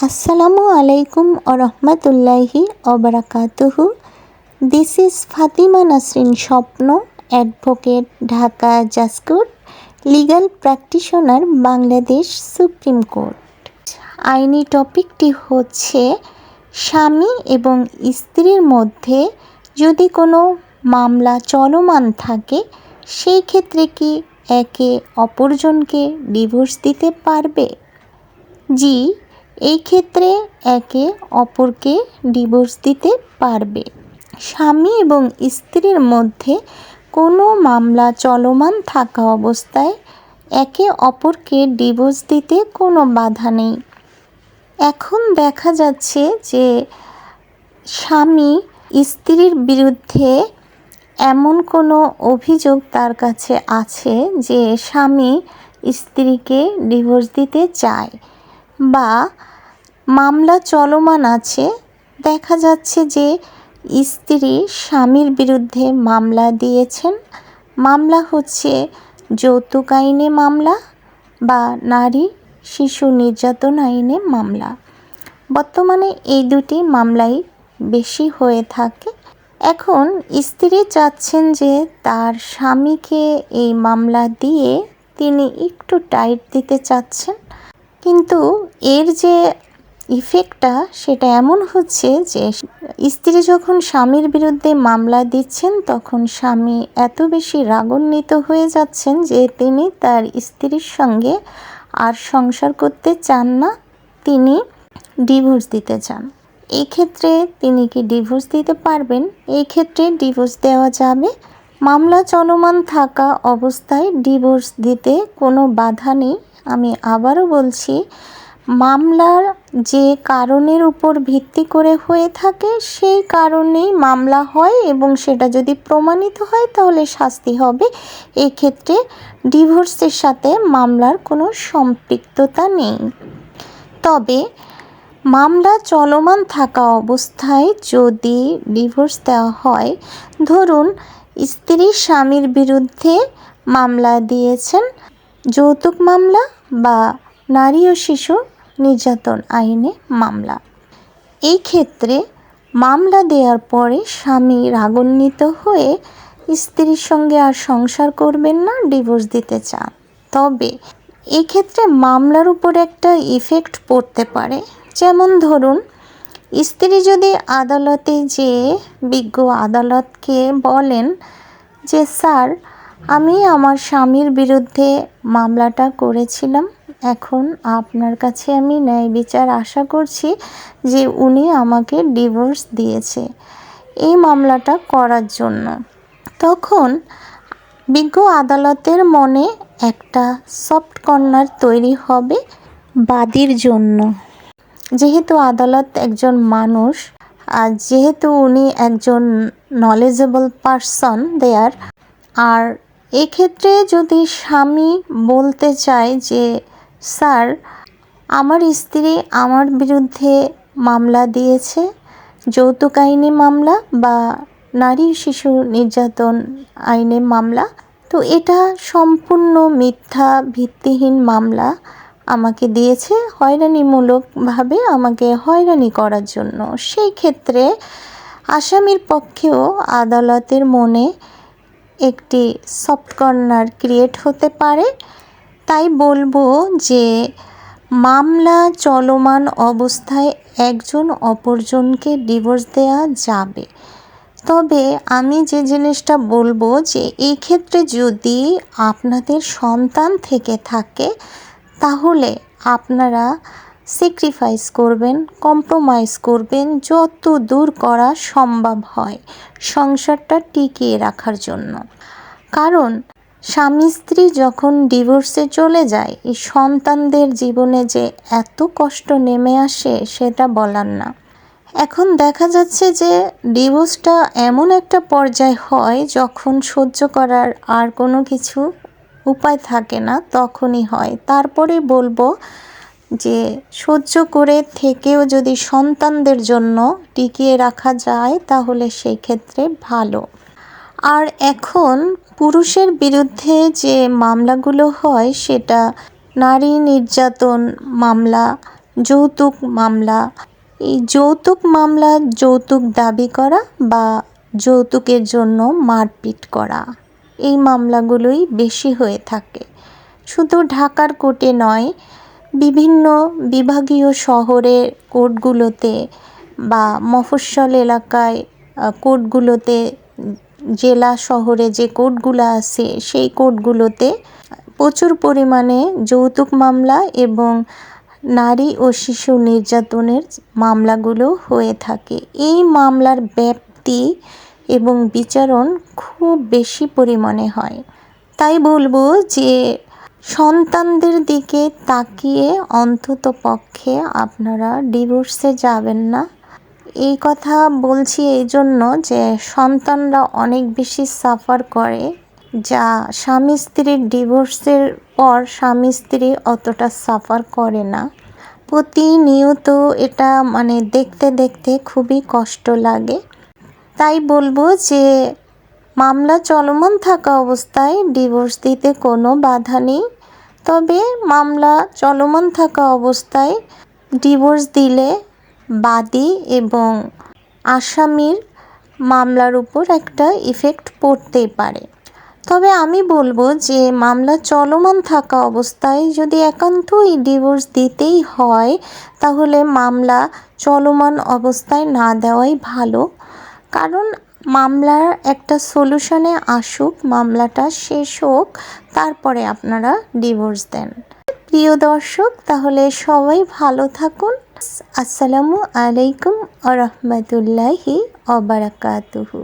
আসসালামু আলাইকুম আরহামতুল্লাহি অবরাকাতুহু this is Fatima Nasrin Swapna advocate Dhaka জাসকুট legal practitioner Bangladesh supreme court আইনি টপিকটি হচ্ছে, স্বামী এবং স্ত্রীর মধ্যে যদি কোনো মামলা চলমান থাকে, সেই ক্ষেত্রে কি একে অপরজনকে ডিভোর্স দিতে পারবে? জি এই ক্ষেত্রে একে অপরকে ডিভোর্স দিতে পারবে। স্বামী এবং স্ত্রীর মধ্যে কোনো মামলা চলমান থাকা অবস্থায় একে অপরকে ডিভোর্স দিতে কোনো বাধা নেই। এখন দেখা যাচ্ছে যে স্বামী স্ত্রীর বিরুদ্ধে এমন কোনো অভিযোগ তার কাছে আছে যে স্বামী স্ত্রীকে ডিভোর্স দিতে চায়। বা মামলা চলমান আছে, দেখা যাচ্ছে যে স্ত্রী স্বামীর বিরুদ্ধে মামলা দিয়েছেন। মামলা হচ্ছে যৌতুক আইনে মামলা বা নারী শিশু নির্যাতন আইনে মামলা। বর্তমানে এই দুটি মামলাই বেশি হয়ে থাকে। এখন স্ত্রী চাচ্ছেন যে তার স্বামীকে এই মামলা দিয়ে তিনি একটু টাইট দিতে চাচ্ছেন। কিন্তু এর যে ইফেক্টটা সেটা এমন হচ্ছে যে স্ত্রী যখন স্বামীর বিরুদ্ধে মামলা দিচ্ছেন, তখন স্বামী এত বেশি রাগান্বিত হয়ে যাচ্ছেন যে তিনি তার স্ত্রীর সঙ্গে আর সংসার করতে চান না, তিনি ডিভোর্স দিতে চান। এই ক্ষেত্রে তিনি কি ডিভোর্স দিতে পারবেন? এই ক্ষেত্রে ডিভোর্স দেওয়া যাবে। মামলা চলমান থাকা অবস্থায় ডিভোর্স দিতে কোনো বাধা নেই। আমি আবারও বলছি, মামলার যে কারণের উপর ভিত্তি করে হয়ে থাকে, সেই কারণেই মামলা হয় এবং সেটা যদি প্রমাণিত হয়, তাহলে শাস্তি হবে। এক্ষেত্রে ডিভোর্সের সাথে মামলার কোনো সম্পৃক্ততা নেই। তবে মামলা চলমান থাকা অবস্থায় যদি ডিভোর্স দেওয়া হয়, ধরুন স্ত্রী স্বামীর বিরুদ্ধে মামলা দিয়েছেন। যৌতুক মামলা বা নারী ও শিশু নির্যাতন আইনে মামলা। এই ক্ষেত্রে মামলা দেওয়ার পরে স্বামী রাগান্বিত হয়ে স্ত্রীর সঙ্গে আর সংসার করবেন না, ডিভোর্স দিতে চান। তবে এই ক্ষেত্রে মামলার উপর একটা ইফেক্ট পড়তে পারে। যেমন ধরুন স্ত্রী যদি আদালতে যে বিজ্ঞ আদালতকে বলেন যে, স্যার, আমি আমার স্বামীর বিরুদ্ধে মামলাটা করেছিলাম। এখন আপনার কাছে আমি ন্যায় বিচার আশা করছি যে উনি আমাকে ডিভোর্স দিয়েছে এই মামলাটা করার জন্য। তখন বিজ্ঞ আদালতের মনে একটা সফট কর্নার তৈরি হবে বাদীর জন্য। যেহেতু আদালত একজন মানুষ, আর যেহেতু উনি একজন নলেজেবল পারসন দেয়ার আর এক্ষেত্রে যদি স্বামী বলতে চায় যে, স্যার, আমার স্ত্রী আমার বিরুদ্ধে মামলা দিয়েছে, যৌতুক আইনে মামলা বা নারী শিশু নির্যাতন আইনে মামলা, তো এটা সম্পূর্ণ মিথ্যা ভিত্তিহীন মামলা। আমাকে দিয়েছে হয়রানিমূলকভাবে আমাকে হয়রানি করার জন্য। সেই ক্ষেত্রে আসামির পক্ষেও আদালতের মনে একটি সফট কর্নার ক্রিয়েট হতে পারে। তাই বলব যে মামলা চলমান অবস্থায় একজন অপরজনকে ডিভোর্স দেওয়া যাবে। তবে আমি যে জিনিসটা বলব যে এই ক্ষেত্রে যদি আপনাদের সন্তান থেকে থাকে তাহলে আপনারা স্যাক্রিফাইস করবেন কম্প্রোমাইজ করবেন যত দূর করা সম্ভব হয় সংসারটা টিকিয়ে রাখার জন্য। কারণ স্বামী স্ত্রী যখন ডিভোর্সে চলে যায়, এই সন্তানদের জীবনে যে এত কষ্ট নেমে আসে সেটা বলার না। এখন দেখা যাচ্ছে যে ডিভোর্সটা এমন একটা পর্যায় হয় যখন সহ্য করার আর কোনো কিছু উপায় থাকে না, তখনই হয়। তারপরে বলব যে, সহ্য করে থেকেও যদি সন্তানদের জন্য টিকিয়ে রাখা যায়, তাহলে সেই ক্ষেত্রে ভালো। আর এখন পুরুষের বিরুদ্ধে যে মামলাগুলো হয়, সেটা নারী নির্যাতন মামলা, যৌতুক মামলা, এই যৌতুক মামলা যৌতুক দাবি করা বা যৌতুকের জন্য মারপিট করা। এই মামলাগুলোই বেশি হয়ে থাকে। শুধু ঢাকার কোর্টে নয়, বিভিন্ন বিভাগীয় শহরের কোর্টগুলোতে বা মফস্বল এলাকায় কোর্টগুলোতে, জেলা শহরে যে কোর্টগুলো আছে সেই কোর্টগুলোতে প্রচুর পরিমাণে যৌতুক মামলা এবং নারী ও শিশু নির্যাতনের মামলাগুলো হয়ে থাকে। এই মামলার ব্যাপ্তি এবং বিচারণ খুব বেশি পরিমাণে হয়। তাই বলব যে সন্তানদের দিকে তাকিয়ে অন্তত পক্ষে আপনারা ডিভোর্সে যাবেন না। এই কথা বলছি এই জন্য যে সন্তানরা অনেক বেশি সাফার করে, যা স্বামী স্ত্রীর ডিভোর্সের পর স্বামী স্ত্রী অতটা সাফার করে না। প্রতিনিয়ত এটা মানে দেখতে দেখতে খুবই কষ্ট লাগে। তাই বলব যে, মামলা চলমান থাকা অবস্থায় ডিভোর্স দিতে কোনো বাধা নেই। তবে মামলা চলমান থাকা অবস্থায় ডিভোর্স দিলে বাদী এবং আসামির মামলার উপর একটা ইফেক্ট পড়তেই পারে। তবে আমি বলব যে, মামলা চলমান থাকা অবস্থায় যদি একান্তই ডিভোর্স দিতেই হয়, তাহলে মামলা চলমান অবস্থায় না দেওয়াই ভালো। কারণ মামলার একটা সলিউশনে আসুক, মামলাটা শেষ হোক, তারপরে আপনারা ডিভোর্স দেন। প্রিয় দর্শক, তাহলে সবাই ভালো থাকুন। আসসালামু আলাইকুম আ রহমতুল্লাহি অবরাকাতুহু